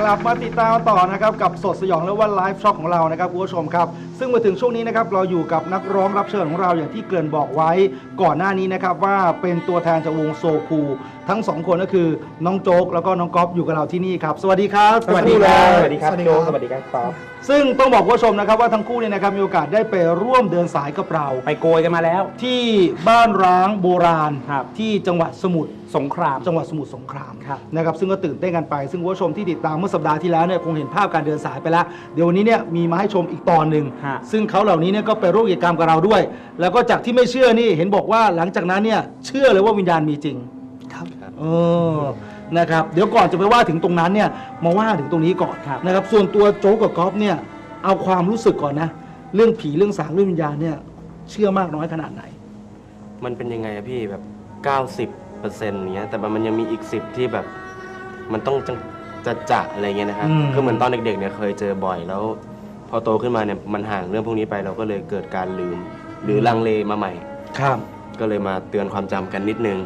กลับมาติดตามต่อนะครับกับสดสยองและวันไลฟ์ช็อคของเรานะครับคุณผู้ชมครับ ซึ่งมาถึงช่วงนี้นะครับเราอยู่กับนักร้องรับเชิญของเราอย่างที่เกริ่นบอกไว้ ก่อนหน้านี้นะครับว่าเป็นตัวแทนจากวงโซคูทั้งสองคนก็คือน้องโจ๊กแล้วก็น้องก๊อฟอยู่กับเราที่นี่ครับ สวัสดีครับสวัสดีครับทั้งสคู่วัสเลยดีครับสวัสดีโจครับสวัสดีครับป๊อปซึ่งต้องบอกคุณผู้ชมนะครับว่าทั้งคู่เนี่ยนะครับมีโอกาสได้ไปร่วมเดินสายกับเรา ไปโกยกันมาแล้ว ที่บ้านร้างโบราณครับที่จังหวัดสมุทรสงคราม จังหวัดสมุทรสงครามครับนะครับซึ่งก็ตื่นเต้นกันไป ซึ่งคุณผู้ชมที่ติดตามเมื่อสัปดาห์ที่แล้วเนี่ยคงเห็นภาพการเดินสายไปแล้ว เดี๋ยววันนี้เนี่ยมีมาให้ชมอีกตอนหนึ่งฮะซึ่งเขาเหล่านี้เนี่ยก็ไปร่วมกิจกรรมกับเราด้วย แล้วก็จากที่ไม่เชื่อนี่เห็นบอกว่าหลังจากนั้นเนี่ยเชื่อเลยว่าวิญญาณมีจริง ครับเออนะครับ เดี๋ยวก่อนจะไปว่าถึงตรงนั้นเนี่ยมาว่าถึงตรงนี้ก่อนครับนะครับ ส่วนตัวโจ๊กกับก๊อฟเนี่ยเอาความรู้สึกก่อนนะ เรื่องผีเรื่องสางเรื่องวิญญาณเนี่ยเชื่อมากน้อยขนาดไหน มันเป็นยังไงอะพี่แบบ 90เปอร์เซ็นต์เนี้ยแต่มันยังมีอีก 10 ที่แบบ มันต้องจะจะจะอะไรเงี้ยนะครับอืมก็เหมือนตอนเด็กๆเนี่ยเคยเจอบ่อยแล้ว พอโตขึ้นมาเนี่ยมันห่างเรื่องพวกนี้ไปเราก็เลยเกิดการลืม หรือลังเลมาใหม่ ครับ ก็เลยมาเตือนความจำกันนิดนึง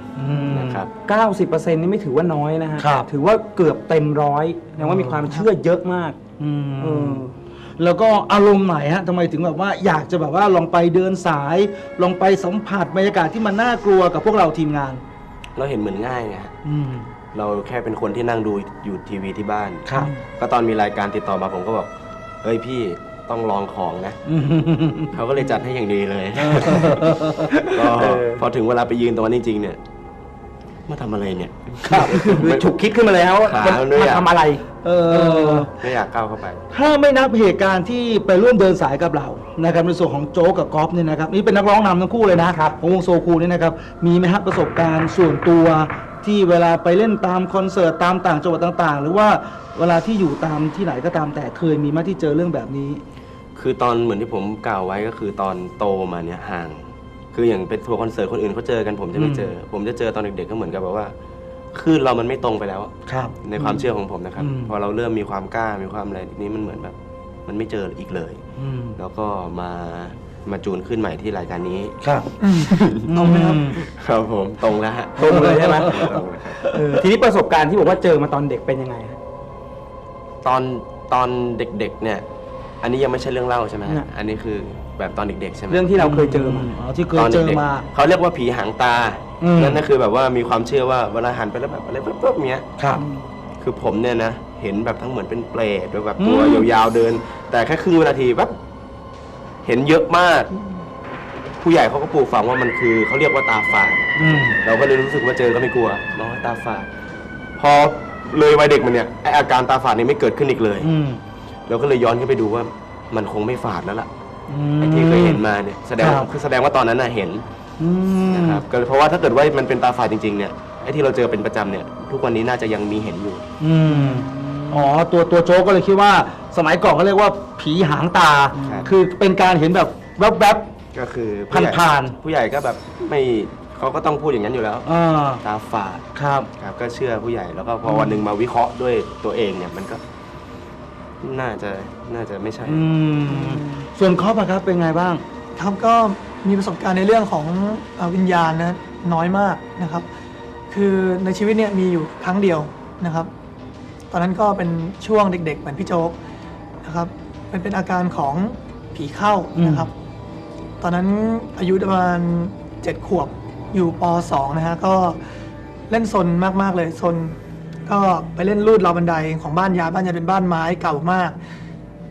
นะครับ90%นี่ไม่ถือว่าน้อยนะฮะ ครับ ถือว่าเกือบเต็มร้อยแสดงว่ามีความเชื่อเยอะมากอืมเออแล้วก็อารมณ์ไหนฮะทำไมถึงแบบว่าอยากจะแบบว่าลองไปเดินสาย ลองไปสัมผัสบรรยากาศที่มันน่ากลัวกับพวกเราทีมงาน เราเห็นเหมือนง่ายไงฮะอืม เราแค่เป็นคนที่นั่งดูอยู่ทีวีที่บ้าน ครับ ก็ตอนมีรายการติดต่อมาผมก็บอกเอ้ยพี่ ต้องลองของนะ เขาก็เลยจัดให้อย่างดีเลย ก็เออพอถึงเวลาไปยืนตรงนั้นจริง ๆ เนี่ยมาทำอะไรเนี่ย ครับคือฉุกคิดขึ้นมาเลยครับว่าขามันมันด้วยมันอะ ทำอะไร เออ ไม่อยากก้าวเข้าไป ถ้าไม่นับเหตุการณ์ที่ไปร่วมเดินสายกับเรานะครับในส่วนของโจ๊กกับก๊อฟเนี่ยนะครับนี่เป็นนักร้องนำทั้งคู่เลยนะครับของวงโซคูเนี่ยนะครับมีไหมฮะประสบการณ์ส่วนตัว ที่เวลาไปเล่นตามคอนเสิร์ตตามต่างจังหวัดต่างๆ หรือว่าเวลาที่อยู่ตามที่ไหนก็ตามแต่เคยมีไหมที่เจอเรื่องแบบนี้ คือตอนเหมือนที่ผมกล่าวไว้ก็คือตอนโตมาเนี่ยห่าง คืออย่างเป็นทัวร์คอนเสิร์ตคนอื่นเขาเจอกันผมจะไม่เจอ ผมจะเจอตอนเด็กๆก็เหมือนกับแบบว่าคลื่นเรามันไม่ตรงไปแล้ว ครับ ในความเชื่อของผมนะครับ อืม พอเราเริ่มมีความกล้ามีความอะไรนี้มันเหมือนแบบ มันไม่เจออีกเลย อืม แล้วก็มา มาจูนขึ้นใหม่ที่รายการนี้ ครับตรงไหมครับ ครับผมตรงแล้วฮะตรงเลยใช่ไหม ตรงเลยครับเออทีนี้ประสบการณ์ที่บอกว่าเจอมาตอนเด็กเป็นยังไงฮะ ตอนตอนเด็กๆเนี่ย อันนี้ยังไม่ใช่เรื่องเล่าใช่ไหมฮะน่ะ อันนี้คือแบบตอนเด็กๆใช่ไหม เรื่องที่เราเคยเจอมา อ๋อที่เคยตอนเจอด็กๆมา เขาเรียกว่าผีหางตา อืม นั่นก็คือแบบว่ามีความเชื่อว่าเวลาหันไปแล้วแบบอะไรปุ๊บๆเนี้ย ครับ คือผมเนี่ยนะ เห็นแบบทั้งเหมือนเป็นเปรตด้วยแบบตัวอืมยาวๆเดิน แต่แค่ครึ่งวินาทีแบบ เห็นเยอะมาก ผู้ใหญ่เขาก็ปลูกฝังว่ามันคือเขาเรียกว่าตาฝาดอืมเราก็เลยรู้สึกว่าเจอก็ไม่กลัวน้อยตาฝาดพอเลยวัยเด็กมันเนี่ยไออาการตาฝาดนี่ไม่เกิดขึ้นอีกเลย อืมเราก็เลยย้อนขึ้นไปดูว่ามันคงไม่ฝาดแล้วล่ะอืมไอ้ที่เคยเห็นมาเนี่ยแสดงครับคือแสดงว่าตอนนั้นน่ะเห็นอืมนะครับก็เพราะว่าถ้าเกิดว่ามันเป็นตาฝาดจริงๆเนี่ยไอ้ที่เราเจอเป็นประจำเนี่ย ทุกวันนี้น่าจะยังมีเห็นอยู่ อืมอ๋อตัวตัวโจ๊กก็เลยคิดว่า สมัยก่อนเขาเรียกว่าผีหางตา ครับ คือเป็นการเห็นแบบแวบ ก็คือผู้ใหญ่ผ่านผู้ใหญ่ก็แบบไม่เขาก็ต้องพูดอย่างนั้นอยู่แล้วๆอ่าตาฝาดครับ ครับก็เชื่อผู้ใหญ่แล้วก็พอวันหนึ่งมาวิเคราะห์ด้วยตัวเองเนี่ยมันก็น่าจะน่าจะไม่ใช่ อืมส่วนครอบอะครับเป็นไงบ้าง ครับก็มีประสบการณ์ในเรื่องของเอ่อวิญญาณนะน้อยมากนะครับ คือในชีวิตเนี่ยมีอยู่ครั้งเดียวนะครับ ตอนนั้นก็เป็นช่วงเด็กๆ เหมือนพี่โจ๊ก นะครับเป็นเป็นอาการของผีเข้านะครับ ตอนนั้นอายุประมาณเจ็ดขวบอยู่ป .2 นะฮะก็เล่นซนมากๆเลยซนก็ไปเล่นลูดราวบันไดของบ้านยายบ้านยายเป็นบ้านไม้เก่ามาก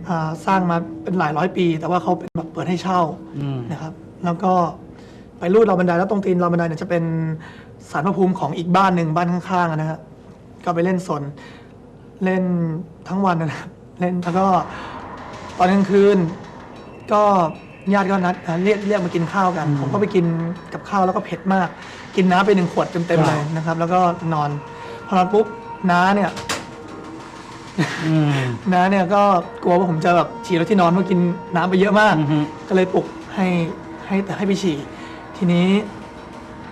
อ่าสร้างมาเป็นหลายร้อยปี แต่ว่าเขาเป็นแบบเปิดให้เช่าอืมนะครับ แล้วก็ไปลูดราวบันไดแล้วตรงตีนราวบันไดเนี่ยจะเป็นสารพระภูมิของอีกบ้านหนึ่งบ้านข้างๆอะนะฮะก็ไปเล่นซนเล่นทั้งวันนะครับ เล่นแล้วก็ตอนกลางคืน ก็ญาติก็นัดอ่าเรียกเรียกมากินข้าวกัน ผมก็ไปกินกับข้าวแล้วก็เผ็ดมาก กินน้ำไปหนึ่งขวดเต็มๆเลยนะครับ แล้วก็นอน พอนอนปุ๊บน้าเนี่ย อืม น้าเนี่ยก็กลัวว่าผมจะแบบฉี่แล้วที่นอนเพราะกินน้ำไปเยอะมาก อือฮึ ก็เลยปลุกให้ให้ให้ไปฉี่ ทีนี้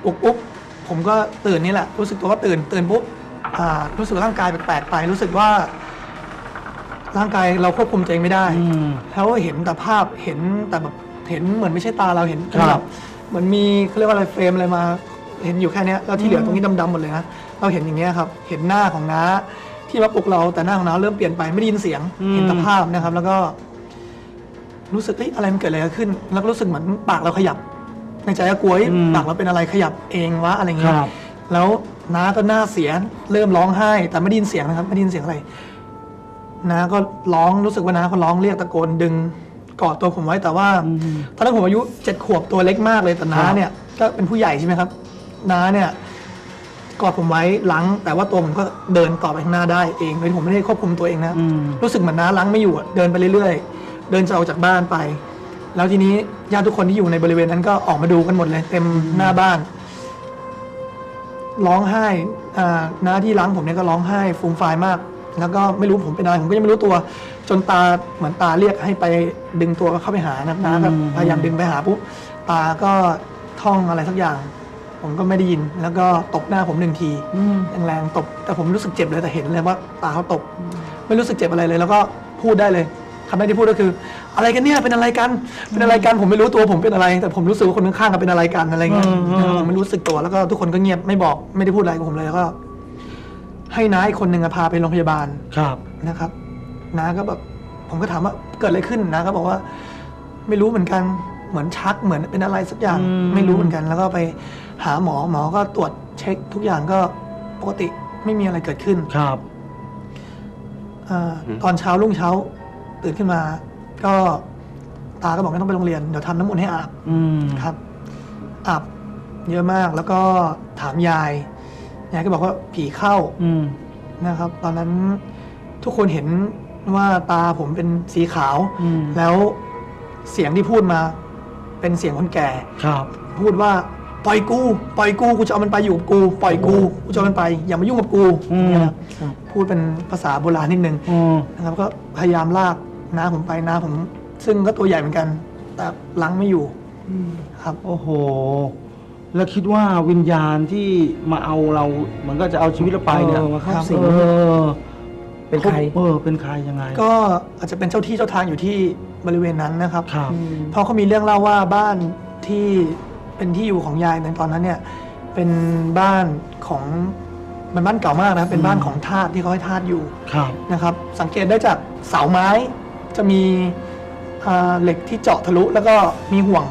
ปลุกปุ๊บผมก็ตื่นนี่แหละ รู้สึกตัวว่าตื่น ตื่นปุ๊บอ่ารู้สึกร่างกายแปลกๆไป รู้สึกว่า ร่างกายเราควบคุมตัวเองไม่ได้ อืม แล้วเห็นแต่ภาพเห็นแต่แบบเห็นเหมือนไม่ใช่ตาเราเห็นครับแบบเหมือนมีเขาเรียกว่าอะไรเฟรมอะไรมา เห็นอยู่แค่เนี้ยแล้วที่เหลือตรงนี้ดำๆหมดเลยนะเราเห็นอย่างเงี้ยครับเห็นหน้าของน้าที่มาปลุกเราแต่หน้าของน้าเริ่มเปลี่ยนไปไม่ได้ยินเสียง อืม เห็นแต่ภาพนะครับ แล้วก็ รู้สึกเอ้ยอะไรมันเกิดอะไรขึ้น แล้วก็รู้สึกเหมือนปากเราขยับ ในใจก็กลัวเอ้ยปากเราเป็นอะไรขยับเองวะอะไรคเงี้ยรับ แล้วน้าก็หน้าเสียเริ่มร้องไห้ แต่ไม่ได้ยินเสียงนะครับไม่ได้ยินเสียงอะไร น้าก็ร้องรู้สึกว่าน้าเขาร้องเรียกตะโกนดึงกอดตัวผมไว้แต่ว่าอืมตอนนั้นผมอายุเจ็ดขวบตัวเล็กมากเลยแต่น้าครับเนี่ยก็เป็นผู้ใหญ่ใช่ไหมครับน้าเนี่ยกอดผมไว้ล้างแต่ว่าตัวผมก็เดินต่อไปข้างหน้าได้เองโดยที่ผมไม่ได้ควบคุมตัวเองนะอืมรู้สึกเหมือนน้าล้างไม่อยู่อะเดินไปเรื่อยๆ เดินจะออกจากบ้านไป แล้วทีนี้ญาติทุกคนที่อยู่ในบริเวณนั้นก็ออกมาดูกันหมดเลย เต็มหน้าบ้าน ร้องไห้อ่าน้าที่ล้างผมเนี่ยก็ร้องไห้ฟูมฟายมาก แล้วก็ไม่รู้ผมเป็นอะไรผมก็ยังไม่รู้ตัว จนตาเหมือนตาเรียกให้ไปดึงตัวเข้าไปหานะน้าก็อืมพยายามดึงไปหาปุ๊บตาก็ท่องอะไรสักอย่าง ผมก็ไม่ได้ยิน แล้วก็ตบหน้าผมหนึ่งทีอืมแรงๆตบแต่ผมรู้สึกเจ็บเลยแต่เห็นเลยว่าตาเขาตบไม่รู้สึกเจ็บอะไรเลย แล้วก็พูดได้เลยคำแรกที่พูดก็คือ อะไรกันเนี่ยเป็นอะไรกันเป็นอะไรกันผมไม่รู้ตัวผมเป็นอะไร แต่ผมรู้สึกว่าคนข้างๆกันเป็นอะไรกันอะไรเงี้ยอืมอืมนะครับผมไม่รู้สึกตัวแล้วก็ทุกคนก็เงียบไม่บอกไม่ได้พูดอะไรกับผมเลยแล้วก็ ให้น้าอีกคนหนึ่งอะพาไปโรงพยาบาลครับ นะครับน้าก็แบบผมก็ถามว่าเกิดอะไรขึ้นน้าก็บอกว่า ไม่รู้เหมือนกันเหมือนชักเหมือนเป็นอะไรสักอย่างอืม ไม่รู้เหมือนกัน แล้วก็ไปหาหมอหมอก็ตรวจเช็คทุกอย่างก็ปกติไม่มีอะไรเกิดขึ้นครับอาตอนเช้ารุ่งเช้าตื่นขึ้นมา ก็ตาก็บอกไม่ต้องไปโรงเรียนเดี๋ยวทำน้ำมนต์ให้อาบ อืมครับอาบเยอะมากแล้วก็ถามยาย ยายก็บอกว่าผีเข้าอืมนะครับ ตอนนั้นทุกคนเห็นว่าตาผมเป็นสีขาว อืมแล้วเสียงที่พูดมา เป็นเสียงคนแก่ ครับ พูดว่าปล่อยกู ปล่อยกูกูจะเอามันไปอยู่กับกู ปล่อยกูกูจะเอามันไป อย่ามายุ่งกับกูอืม นะครับพูดเป็นภาษาโบราณนิดนึง อืม นะครับก็พยายามลากน้าผมไปน้าผม ซึ่งก็ตัวใหญ่เหมือนกัน แต่ล้างไม่อยู่ครับ โอ้โห แล้วคิดว่าวิญญาณที่มาเอาเราเหมือนก็จะเอาชีวิตเราไปเนี่ยเออมาเข้าครับสิง เออเป็นใคร เออเป็นใครยังไง ก็อาจจะเป็นเจ้าที่เจ้าทางอยู่ที่บริเวณนั้นนะครับ ครับ เพราะเขามีเรื่องเล่าว่าบ้านที่เป็นที่อยู่ของยายในตอนนั้นเนี่ย เป็นบ้านของมันบ้านเก่ามากนะเป็นบ้านของทาสที่เขาให้ทาสอยู่ครับ นะครับ สังเกตได้จากเสาไม้จะมีอ่าเหล็กที่เจาะทะลุแล้วก็มีห่วง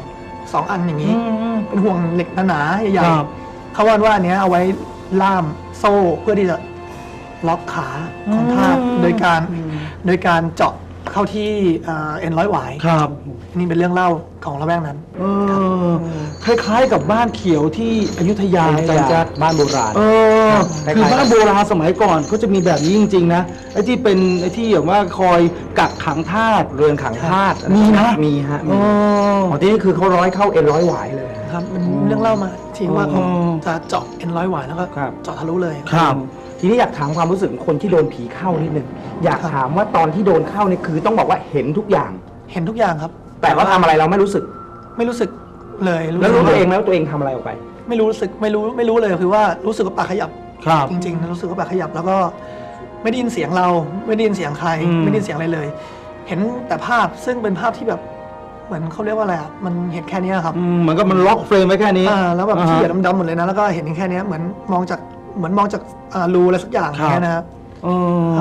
สองอันอย่างนี้ เป็นห่วงเหล็กหนาๆใหญ่ครับ ๆเขาว่าว่าอันเนี้ยเอาไว้ล่ามโซ่เพื่อที่จะล็อกขาของทาสอืมโดยการ โดยการเจาะ เข้าที่อ่าเอ็นร้อยหวายครับ นี่เป็นเรื่องเล่าของละแวกนั้น เออ คล้ายๆกับบ้านเขียวที่อยุธยาอยุธจันยาจัดบ้านโบราณ เออคล้ายๆคือบ้านโบราณสมัยก่อนก็จะมีแบบนี้จริงๆนะ ไอ้ที่เป็นไอ้ที่แบบว่าคอยกักขังทาสเรือนขังทาสมีนะ มีฮะเอออ๋อที่นี่คือเขาร้อยเข้าเอ็นร้อยหวายเลยครับเป็นเรื่องเล่ามาที่ว่าเขาอ๋อจะเจาะเอ็นร้อยหวายแล้วก็ครับเจาะทะลุเลยครับ ทีนี้อยากถามความรู้สึกของคนที่โดนผีเข้านิดนึงอยากครับถามว่าตอนที่โดนเข้านี่คือต้องบอกว่าเห็นทุกอย่าง เห็นทุกอย่างครับ แต่ว่าทำอะไรเราไม่รู้สึก ไม่รู้สึกเลยแล้วรู้สึกตัวเองไหมว่าตัวเองทำอะไรออกไป ไม่รู้สึกไม่รู้ไม่รู้เลยคือว่ารู้สึกว่าปากขยับ ครับ จริงๆนะรู้สึกว่าปากขยับแล้วก็ไม่ได้ยินเสียงเรา ไม่ได้ยินเสียงใคร อืม ไม่ได้ยินเสียงอะไรเลย เห็นแต่ภาพซึ่งเป็นภาพที่แบบเหมือนเขาเรียกว่าอะไรอะมันเห็นแค่เนี้ยครับอืมเหมือนกับมันล็อกเฟรมไว้แค่นี้อ่าแล้วแบบอ่าฮะที่เหยียดดำๆหมดเลยนะแล้วก็เห็นแค่เนี้ยเหมือนมองจาก เหมือนมองจากอ่ารูอะไรสักอย่างครับแค่นะครับเออ